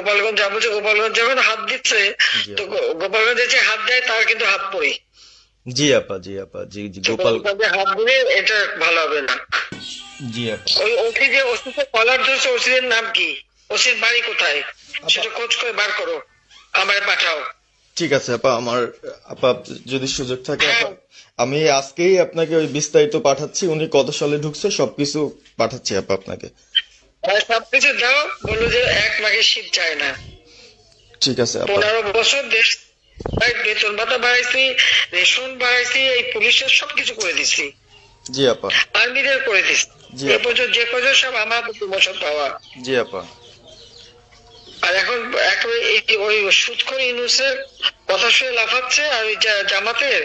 গোপালগঞ্জ যে গোপালগঞ্জ যখন হাত দিচ্ছে। তো গোপালগঞ্জে যে হাত দেয় তার কিন্তু হাত পড়ে জি আপা জি আপা জি জি গোপাল হাত দিলে এটা ভালো হবে না। জি আপা। ওই ওসি যে ওসিকে কলার ধরছে ওসির নাম কি? ওসির বাড়ি কোথায়? সেটা খোঁজ করে বার করো আমায় পাঠাও। ঠিক আছে আপা আমার আপা যদি সুযোগ থাকে আপা আমি আজকেই আপনাকে ওই বিস্তারিত পাঠাচ্ছি উনি কত সালে ঢুকছে সবকিছু পাঠাচ্ছি আপা আপনাকে। সবকিছু দাও বলল যে এক মাঘের শীত চায় না। ঠিক আছে পনেরো বছর দেশ বেতন ভাতা বাড়াইছি রেশন বাড়াইছি এই পুলিশের সবকিছু করে দিছি। জি আপা। আর্মিদের করে দিছি। এ পর্যন্ত যে পর্যন্ত সব আমার প্রমোশন পাওয়া। জি আপা। আর এখন যে ওই সুৎখর ইউনুসের কথা শুনে লাফাচ্ছে আর ওই জামাতের?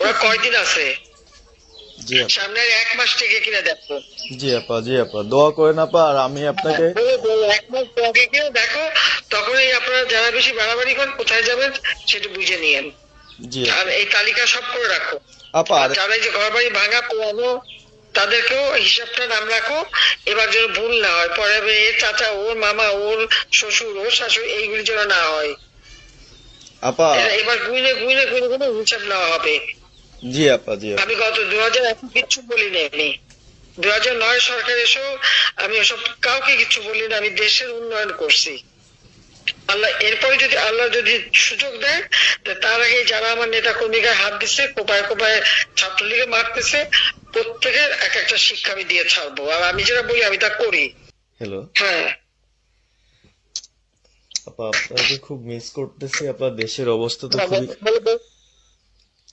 ওরা কয়দিন আছে? জি আপা। সামনে আর এক মাস থেকে কিনা দেখো। জি আপা জি আপা। দোয়া করেন আপা আর আমি আপনাকে বলে বলে এক মাস আগে কিনা দেখো তখনই আপনারা যারা বেশি বাড়াবাড়ি করেন কোথায় যাবেন সেটা বুঝে নিয়েন। জি। আর এই তালিকা সব করে রাখো। আপা আর যারা যে ঘর বাড়ি ভাঙা পোড়ানো তাদেরকেও হিসাবটা নাম রাখো। এবার যেন ভুল না হয় পরে এর চাচা ওর মামা ওর শ্বশুর ওর শাশুড়ি এইগুলি যেন না হয়। আপা এবার গুইনে গুইনে গুইনে গুইনে হিসাব নেওয়া হবে। জি আপা জি আমি গত দু হাজার এক কিচ্ছু বলিনি আমি। দু হাজার নয় সরকার এসেও আমি ওসব কাউকে কিছু বলি না আমি দেশের উন্নয়ন করছি। আল্লাহ এরপরে যদি আল্লাহ যদি সুযোগ দেয় তার আগে যারা আমার নেতা কর্মীকে হাত দিচ্ছে কোপায় কোপায় ছাত্রলীগে মারতেছে প্রত্যেকের এক একটা শিক্ষা আমি দিয়ে ছাড়বো। আর আমি যেটা বলি আমি তা করি। হ্যালো হ্যাঁ। আপা আপনাকে খুব মিস করতেছি আপা দেশের অবস্থা তো খুবই বলে।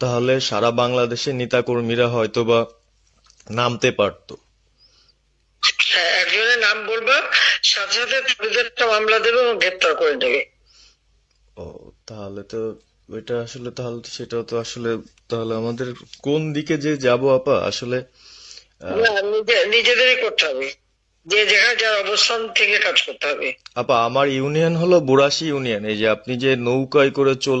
তাহলে সারা বাংলাদেশের নেতাকর্মীরা হয়তোবা নামতে পারতো। হ্যাঁ একজনের নাম বলবা সাথে সাথে তাদের একটা মামলা দেবে এবং গ্রেপ্তার করে নেবে। ও তাহলে তো ওইটা আসলে তাহলে তো সেটাও তো আসলে তাহলে আমাদের কোন দিকে যে যাব আপা? আসলে নিজেদেরই করতে হবে। যে যেখানে যার অবস্থান থেকে কাজ করতে হবে। আপা আমার ইউনিয়ন হলো বুড়াশি ইউনিয়ন। এই যে আপনি যে নৌকায় করে চল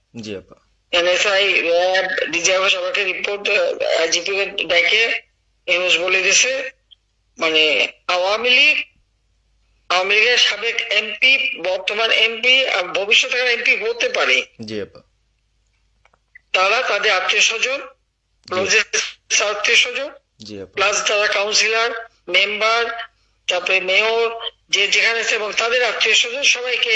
জি আপা। এনএসআই র্যাব ডিজিএফ সবাইকে রিপোর্ট আইজিপি ডেকে নিউজ বলে দিছে। মানে আওয়ামী লীগ আওয়ামী লীগের সাবেক এমপি বর্তমান এমপি আর ভবিষ্যতে এমপি হতে পারে। জি আপা। তারা তাদের আত্মীয় স্বজন আত্মীয় স্বজন প্লাস যারা কাউন্সিলর মেম্বার তারপরে মেয়র যে যেখানে এবং তাদের আত্মীয় স্বজন সবাইকে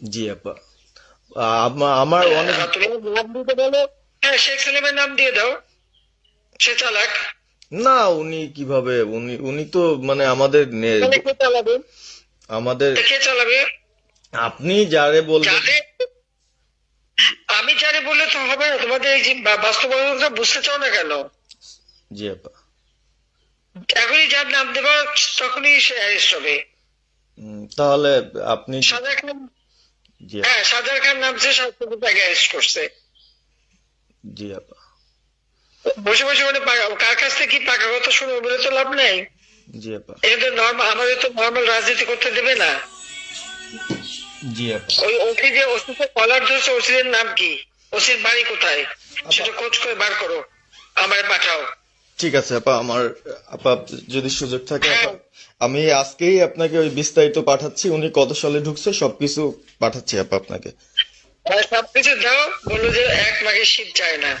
জি আপা। আমার অনেক আর তুমি নাম দিতে বলো। হ্যাঁ শেখ সালিমের নাম দিয়ে দাও। সে চালাক না উনি কীভাবে? উনি উনি তো মানে আমাদের আমাদের কে চালাবে? আপনি যারে বলবেন আমি যারে বললে তো হবে না। তোমাদের এই বাস্তবতা বুঝতে চাও না কেন? জি আপা। এখনই যার নাম দেবা তখনই সে অ্যারেস্ট হবে। তাহলে আপনি খান জি হ্যাঁ সাজার খান নামছে সাতশো তাকে অ্যারেস্ট করছে। জি আপা। বসে বসে মানে কার কাছ থেকে কি পাকা কথা শুনব বলে তো লাভ নেই? জি আপা। এটা তো নর্মাল আমাদের তো নর্মাল রাজনীতি করতে দেবে না। জি আপা। ওই ওসি যে ওসিকে কলার ধরছে ওসির নাম কি? ওসির বাড়ি কোথায়? সেটা খোঁজ করে বার করো। আমার পাঠাও। ঠিক আছে আপা আমার আপা যদি সুযোগ থাকে আমি আজকেই আপনাকে ওই বিস্তারিত পাঠাচ্ছি উনি কত সালে ঢুকছে সবকিছু পাঠাচ্ছি আপা আপনাকে। সবকিছু দাও বলল যে এক মাঘে শীত যায় না।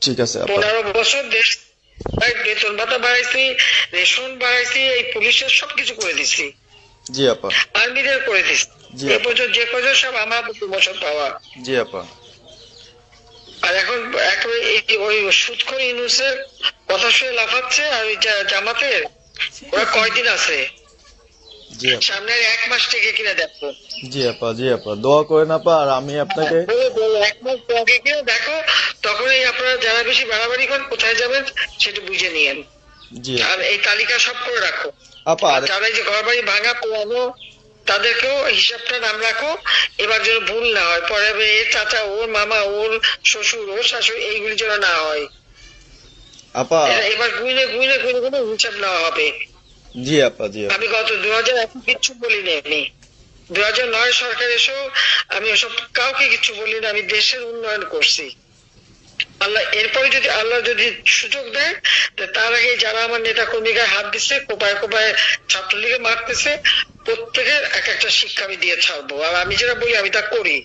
ঠিক আছে আপা। পনেরো বছর দেশ ভাই বেতন ভাতা বাড়াইছি রেশন বাড়াইছি এই পুলিশের সবকিছু করে দিছি। জি আপা। আর্মিদের করে দিছি। জি। এ পর্যন্ত যে পর্যন্ত সব আমার প্রমোশন পাওয়া। জি আপা। আর এখন একেবারে ওই ইউনুসের কথা শুনে লাফাচ্ছে আর ওই জামাতের ওরা কয়দিন আছে? জি আপা। সামনে আর এক মাস থেকে কিনা দেখো। জি আপা জি আপা দোয়া করেন আপা আর আমি আপনাকে বলে এক মাস আগে কিনা দেখো তখনই আপনারা যারা বেশি বাড়াবাড়ি করেন কোথায় যাবেন সেটা বুঝে নিয়েন। জি। আর এই তালিকা সব করে রাখো। আপা আর যারা এই যে ঘর বাড়ি ভাঙা পোড়ানো তাদেরকেও হিসাবটা নাম রাখো এবার যেন ভুল না হয়। পরে এর চাচা ওর মামা ওর শ্বশুর ওর শাশুড়ি এইগুলি যেন না হয়। আপা। এবার গুইনে গুইনে গুইনে গুইনে হিসাব নেওয়া হবে। জি আপা জি আমি গত দু হাজার এখন কিচ্ছু আমি। দু হাজার নয় সরকার এসেও আমি ওসব কাউকে কিছু বলিনি আমি দেশের উন্নয়ন করছি। আল্লাহ এরপরে যদি আল্লাহ যদি সুযোগ দেয় তার আগে যারা আমার নেতা কর্মীকে হাত দিচ্ছে কোপায় কোপায় ছাত্রলীগে মারতেছে প্রত্যেকের এক একটা শিক্ষা আমি দিয়ে ছাড়বো। আর আমি যেটা বলি আমি তা করি।